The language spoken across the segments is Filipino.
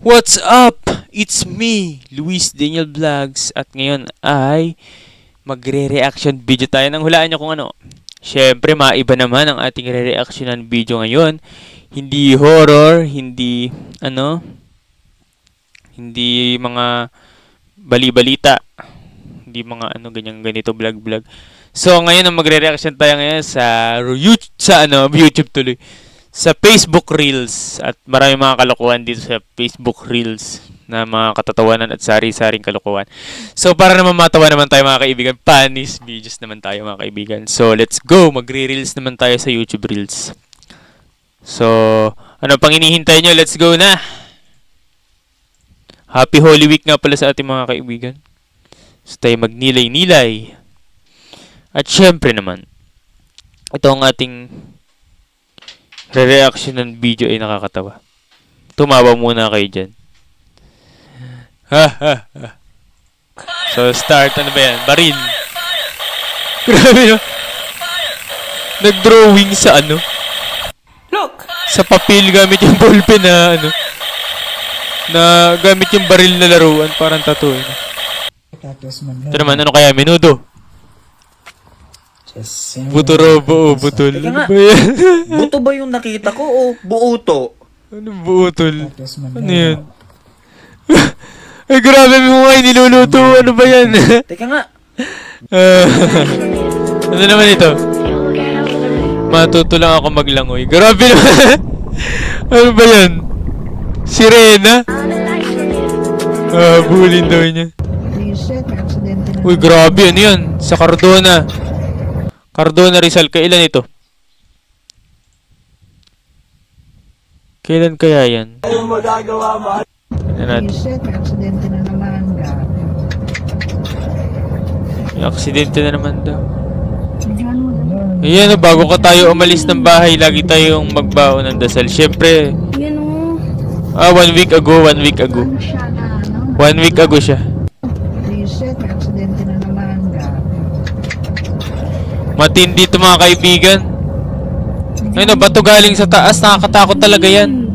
What's up? It's me, Luis Daniel Vlogs at ngayon ay magre-reaction video tayo nang hulaan nyo kung ano. Siyempre, maiba naman ang ating re-reactionan video ngayon. Hindi horror, hindi ano, hindi mga bali-balita, hindi mga ano ganyan ganito vlog-vlog. So ngayon ang magre-reaction tayo ngayon sa YouTube sa ano, YouTube tuloy sa Facebook Reels at marami mga kalokohan dito sa Facebook Reels na mga katatawanan at sari-saring kalokohan. So para naman matawa naman tayo mga kaibigan, panis videos naman tayo mga kaibigan. So let's go, magre-reels naman tayo sa YouTube Reels. So, ano pang inihintay nyo? Let's go na! Happy Holy Week nga pala sa ating mga kaibigan. So tayo magnilay-nilay. At syempre naman, ito ang ating re-reaction ng video ay nakakatawa. Tumawa muna kayo dyan. Ha, ha, ha. So, start. Ano ba yan? Baril. Grabe no? Nag-drawing sa ano? Look! Sa papel gamit yung ballpen na ano? Na gamit yung baril na laruan. Parang tattoo. Eh. Ito naman, ano kaya? Menudo. Butorobo o butol. Teka Ano ba yan? Buto ba yung nakita ko o buuto? Butol? Tapos man Ano yan? Ay, grabe mo nga, niluluto. Ano ba yan? Teka nga. Ah, ano naman ito? Matuto lang ako maglangoy. Grabe naman. ano ba yan? Sirena? Ah, bulin daw niya. Na. Uy, grabe. Ano yan? Sa Cardona. Cardona Rizal. Kailan ito? Kailan kaya yan? Ano natin? Reset, may aksidente na naman. May aksidente na naman daw. Ayan, oh, bago ka tayo umalis ng bahay, lagi tayong magbaon ng dasal. Siyempre, Yan o. ah, one week ago, one week ago. Ano ano? One week ago siya. Reset, may aksidente na naman. Grabe. Matindi ito mga kaibigan. Ayun, oh, bato galing sa taas, nakakatakot talaga yan.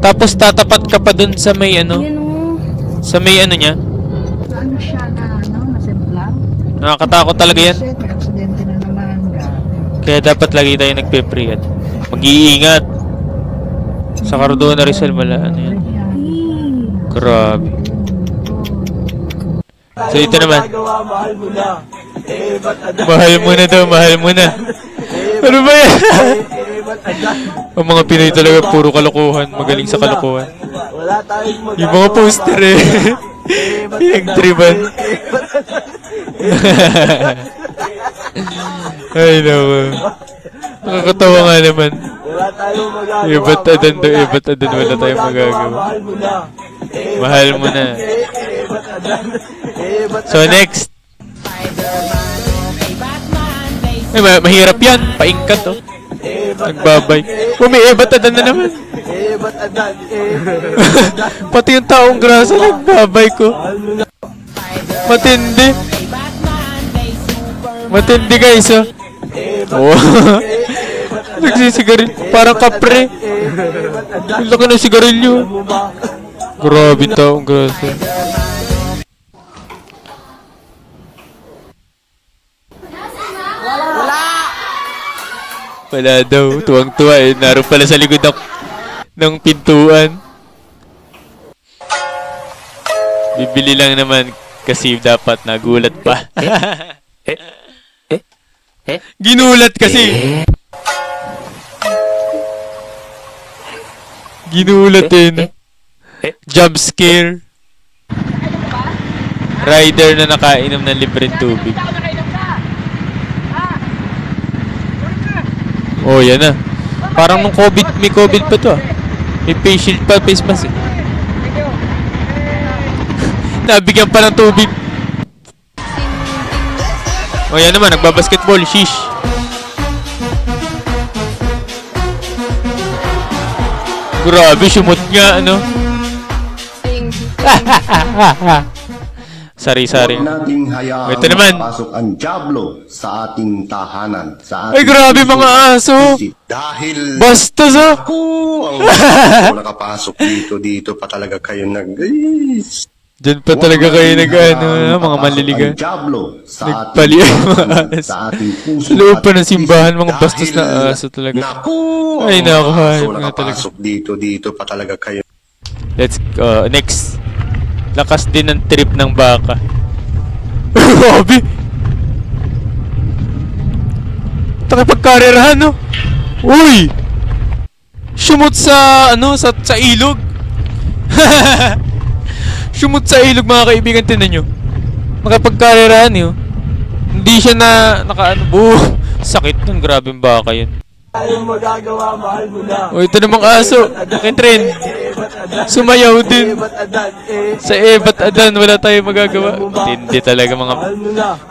Tapos tatapat ka pa dun sa may ano, Yan o. sa may ano niya. Ano siya na, ano? Nasimplang? Nakakatakot talaga yan. Reset, may aksidente na naman. Grabe. Kaya dapat lagi tayo nagpe-pray at mag-iingat. Sa Cardona Rizal, mala, ano yan. Grabe. So ito naman. Mahal mo na daw, mahal mo na. Ano ba yan? Ang mga Pinoy talaga puro kalokohan, magaling sa kalokohan. Wala tayong Yung mga poster eh. Pinagtriban. Ay naku. Nakakatawa nga naman. Wala tayong magagawa. Iba't adan daw, iba't adan wala tayong magagawa. Mahal mo na. So next. Ay, ma- mahirap yan. Paingkat oh. Nagbabay. Umiibat adan na naman. Eh, ba't adan? Eh, Pati yung taong grasa nagbabay ko. Matindi. Matindi guys oh. Oh. Nagsisigarilyo. Parang kapre. Ang laki ng sigarilyo. Grabe taong grasa. Wala daw. Tuwang-tuwa eh. Naroon pala sa likod ng, ng pintuan. Bibili lang naman kasi dapat nagulat pa. eh, eh? Ginulat kasi. Ginulat eh. no? eh? Jump scare. Rider na nakainom ng libreng tubig. Oh, yan na. Parang nung COVID, may COVID pa to ah. May face shield pa, face mask eh. Nabigyan pa ng tubig. Oh, yan naman, nagbabasketball, shish. Grabe, sumot nga, ano? Sari-sari. Huwag nating Ito naman. makapasok ang Diablo sa ating tahanan. Sa Ay, ating grabe puso mga at aso. isip. Dahil Bastos oh! ako ang ako nakapasok dito, dito pa talaga kayo nag... Ay, Diyan pa talaga kayo nag, ano, mga manliligaw. ang Diablo sa Nagpali ating ang mga aso. Sa Sa loob pa ng simbahan, mga bastos na aso talaga. Naku, Ay, ang naku, mga hayop aso nga talaga. nakapasok dito, dito pa talaga kayo Let's uh, next. Lakas din ng trip ng baka. Grabe. Takipagkarerahan, no? Uy! Shumot sa, ano, sa, sa ilog. Shumot sa ilog, mga kaibigan, tinan nyo. Nakipagkarerahan, yun. Hindi siya na, naka, ano, buh. Sakit nun, grabe yung baka yun. Tayong magagawa, mahal mo na. O, ito namang aso. Nakitrend. Sumayaw din. Eh? Sa Ebat Adan, wala tayong magagawa. Hindi talaga mga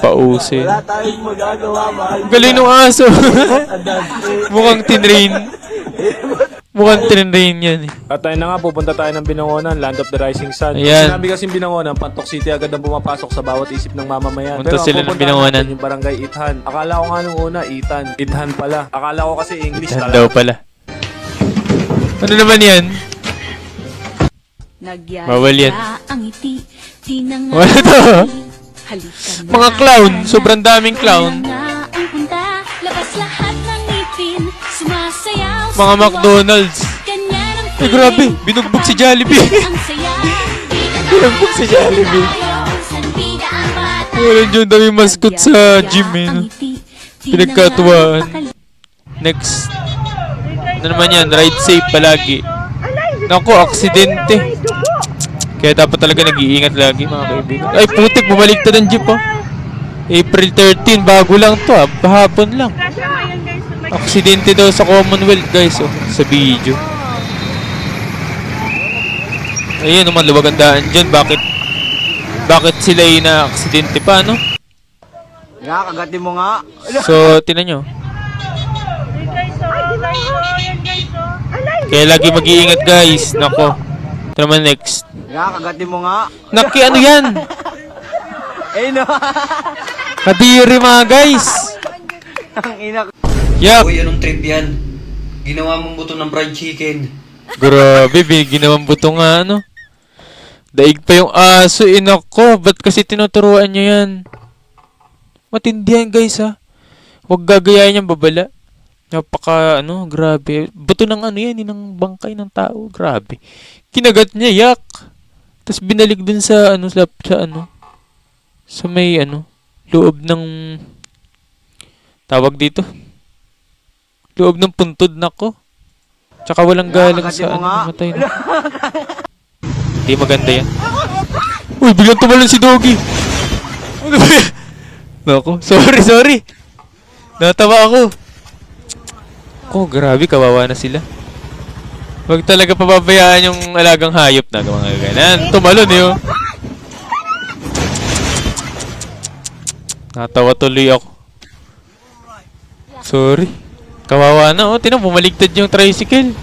pause. Wala tayong magagawa, mahal mo Galing ng aso. eh? Mukhang tinrain. Mukhang tinrain yan eh. At tayo na nga, pupunta tayo ng Binangonan, Land of the Rising Sun. Ayan. Sinabi kasing Binangonan, Pantok City agad ang pumapasok sa bawat isip ng mamamayan. Punta ang sila ng pupuntahan Binangonan. natin Yung barangay Ithan. Akala ko nga nung una, Itan. Ithan pala. Akala ko kasi English Yan talaga. daw pala. Ano naman yan? Nagyaya Bawal yan. ang ngiti, di na nga Wala to. Halika na. Mga clown. Sobrang daming clown. Wala nga Mga. McDonald's. Ay feeling. grabe, binugbog si Jollibee. Binugbog si Jollibee. Wala dyan dami mascot sa gym eh. no? Next. Ano naman yan? Ride safe palagi. Naku, aksidente. Kaya dapat talaga nag-iingat lagi mga kaibigan. Ay, putik, bumaliktad ang jeep oh. April 13, bago lang to ah. Pahapon lang. Aksidente daw sa Commonwealth guys oh. Sa video. Ayun naman, luwag ang daan dyan. Bakit? Bakit sila yung na-aksidente pa, no? Nakakagatin mo nga. So, tinan nyo. Kaya lagi mag-iingat guys. Nako. Ito naman next. Nakakagatin mo nga. Naki, ano yan? Eh, no. Kadiri mga guys. Ang ina ko. Yak. Uy, anong trip yan? Ginawa mong buto ng fried chicken. Grabe, ginawang buto nga ano. Daig pa yung aso, inako. Ba't kasi tinuturuan nyo yan? Matindi yan guys ha. Huwag gagayahin yung babala. Napaka, ano, grabe. Buto ng ano yan, yun ng bangkay ng tao. Grabe. Kinagat niya, yak. Tapos binalik dun sa, ano, sa, sa ano, sa may, ano, loob ng, tawag dito. Loob ng puntod nako. Tsaka walang galang sa ano, namatay na. Hindi maganda yan. Uy, biglang tumalon si Doggy. Ano ba yan? Nako, sorry, sorry. Natawa ako. Oh, grabe, kawawa na sila. Huwag talaga pababayaan yung alagang hayop na mga ganyan. Tumalon eh, oh. Natawa tuloy ako. Sorry. Kawawa na, oh. Tinan, bumaligtad yung tricycle.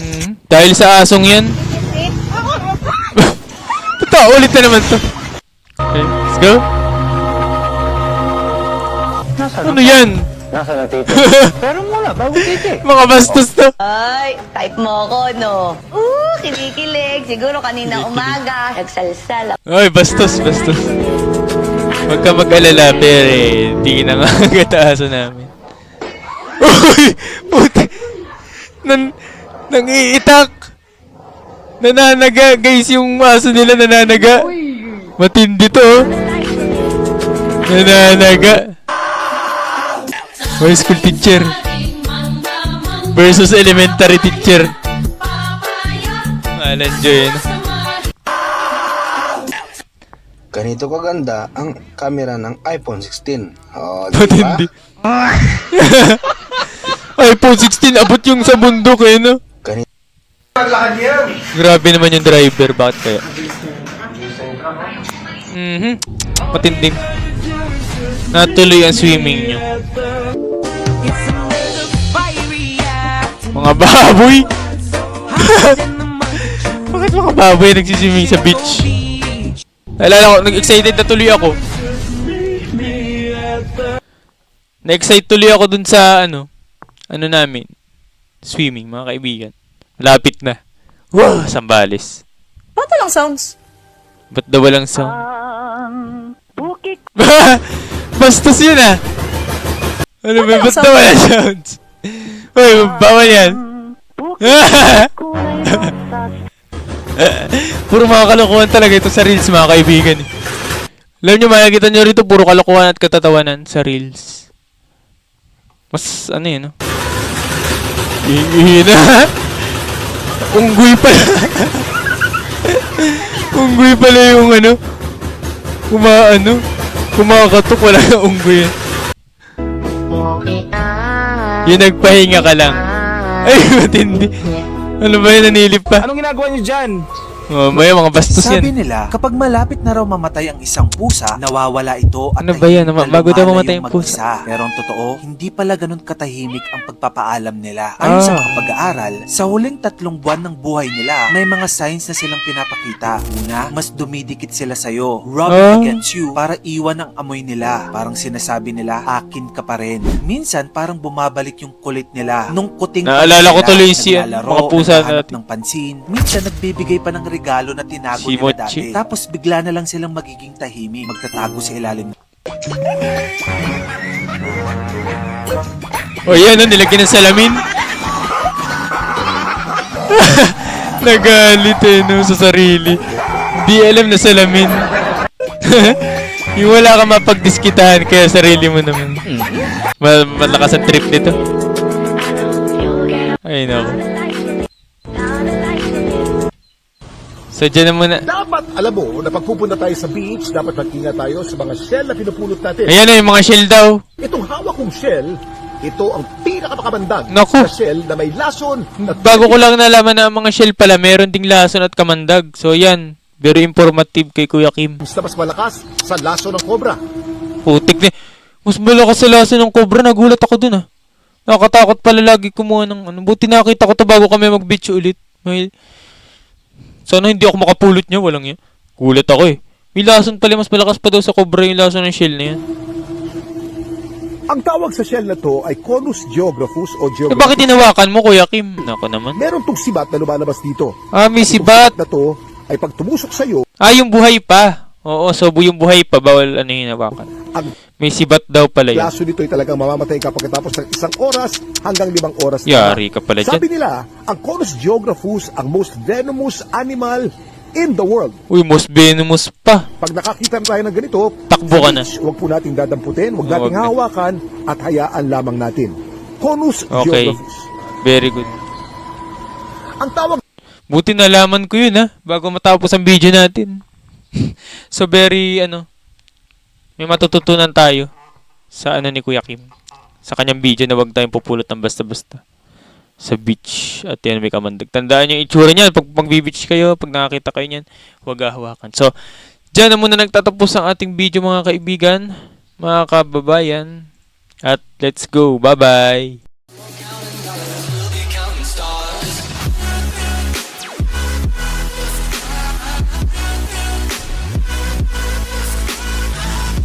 Hmm. Dahil sa asong yan. Totoo, ulit na naman to. Okay, let's go. Ano yan? Nasa na tito? Pero muna, bago titi. Mga bastos to. Ay, type mo ako, no? Uh, kinikilig. Siguro kanina umaga. Nagsalsal. Ay, bastos, bastos. Huwag ka mag-alala, pero eh, hindi na nga gataaso namin. Uy! Puti! Nan, nangiitak! Nananaga, guys, yung aso nila nananaga. Matindi to, oh. Nananaga. High school teacher versus elementary teacher. Alan Joy, ano? Ganito kaganda ang camera ng iPhone 16. Oh, di ba? Matindi. iPhone 16, abot yung sa bundok eh, no? Grabe naman yung driver, bakit kaya? Mhm. Matinding. Natuloy ang swimming nyo. Mga baboy! Bakit mga baboy nagsiswimming sa beach? Naalala ko, nag-excited na tuloy ako. Na-excite tuloy ako dun sa, ano, ano namin, swimming, mga kaibigan. Lapit na. Wow, Sambales. Ba't lang sounds? Ba't daw walang sound? Bastos yun ah. Ano ba? Ba't daw walang sounds? Uy, bawal yan. puro mga kalokohan talaga ito sa Reels mga kaibigan. Alam nyo, makikita nyo rito, puro kalokohan at katatawanan sa Reels. Mas, ano yun, no? Ihina. Unggoy pala. unggoy pala yung ano. Kumaano. Kumakatok, wala na unggoy. Yung nagpahinga ka lang. Ay, matindi. Ano ba yun, nanilip pa? Anong ginagawa niyo dyan? Oh, may mga bastos Sabi yan. nila, kapag malapit na raw mamatay ang isang pusa, nawawala ito at Ano ba yan? tahimik na Bago daw mamatay ang pusa. mag-isa. Pero ang totoo, hindi pala ganun katahimik ang pagpapaalam nila. Ayon sa Ah. mga pag-aaral, sa huling tatlong buwan ng buhay nila, may mga signs na silang pinapakita. Una, mas dumidikit sila sa'yo, rub Ah. against you para iwan ang amoy nila. Parang sinasabi nila, akin ka pa rin. Minsan, parang bumabalik yung kulit nila. Nung kuting Naalala ko tuloy si, mga pusa natin. ng pansin. Minsan, nagbibigay pa ng regalo na tinago Si nila dati. Tapos bigla na lang silang magiging tahimik, magtatago sa ilalim O yan, oh, nilagyan ng salamin. Nagalit eh, no, sa sarili. Di alam na salamin. yung wala ka mapagdiskitahan, kaya sarili mo naman. Ma malakas ang trip nito. Ay, nako. So, dyan na muna. Dapat alam mo na pagpupunta tayo sa beach, dapat mag-ingat tayo sa mga shell na pinupulot natin. Ayan na yung mga shell daw. Itong hawak kong shell, ito ang pinakapakabandag Naku. na shell na may lason at Bago ko lang nalaman na ang mga shell pala, meron ding lason at kamandag. So, yan. Very informative kay Kuya Kim. na mas malakas sa lason ng cobra. Putik na. Mas malakas sa laso ng cobra. Nagulat ako dun ah. Nakakatakot pala lagi kumuha ng ano. Buti nakita ko to bago kami mag-beach ulit. May... Sana hindi ako makapulot niya. Walang yan. Gulat ako eh. May lason pala. Mas malakas pa daw sa cobra yung lason ng shell na yan. Ang tawag sa shell na to ay Conus geographus o Eh geographus. bakit tinawakan mo Kuya Kim? Nako naman. Meron tong sibat na lumalabas dito. Ah, may sibat. na to ay pag tumusok sa'yo, Ah, yung buhay pa. Oo, so bu- yung buhay pa. Bawal ano yung hinawakan. ang May sibat daw pala yun. laso nito ay talagang mamamatay ka pagkatapos ng isang oras hanggang limang oras. na. Yari ka pala dyan. Sabi nila, ang Conus geographus ang most venomous animal in the world. Uy, most venomous pa. Pag nakakita na tayo ng ganito, Takbo ka na. Huwag po nating dadamputin, huwag Oo, nating na. hawakan at hayaan lamang natin. Conus Okay. geographus. Very good. Ang tawag Buti nalaman ko yun ha, bago matapos ang video natin. so very, ano, may matututunan tayo sa ano ni Kuya Kim. Sa kanyang video na wag tayong pupulot ng basta-basta. Sa beach. At yan may kamandag. Tandaan yung itsura niyan. Pag mag-beach kayo, pag nakakita kayo niyan, huwag hahawakan. So, dyan na muna nagtatapos ang ating video mga kaibigan, mga kababayan. At let's go. Bye-bye.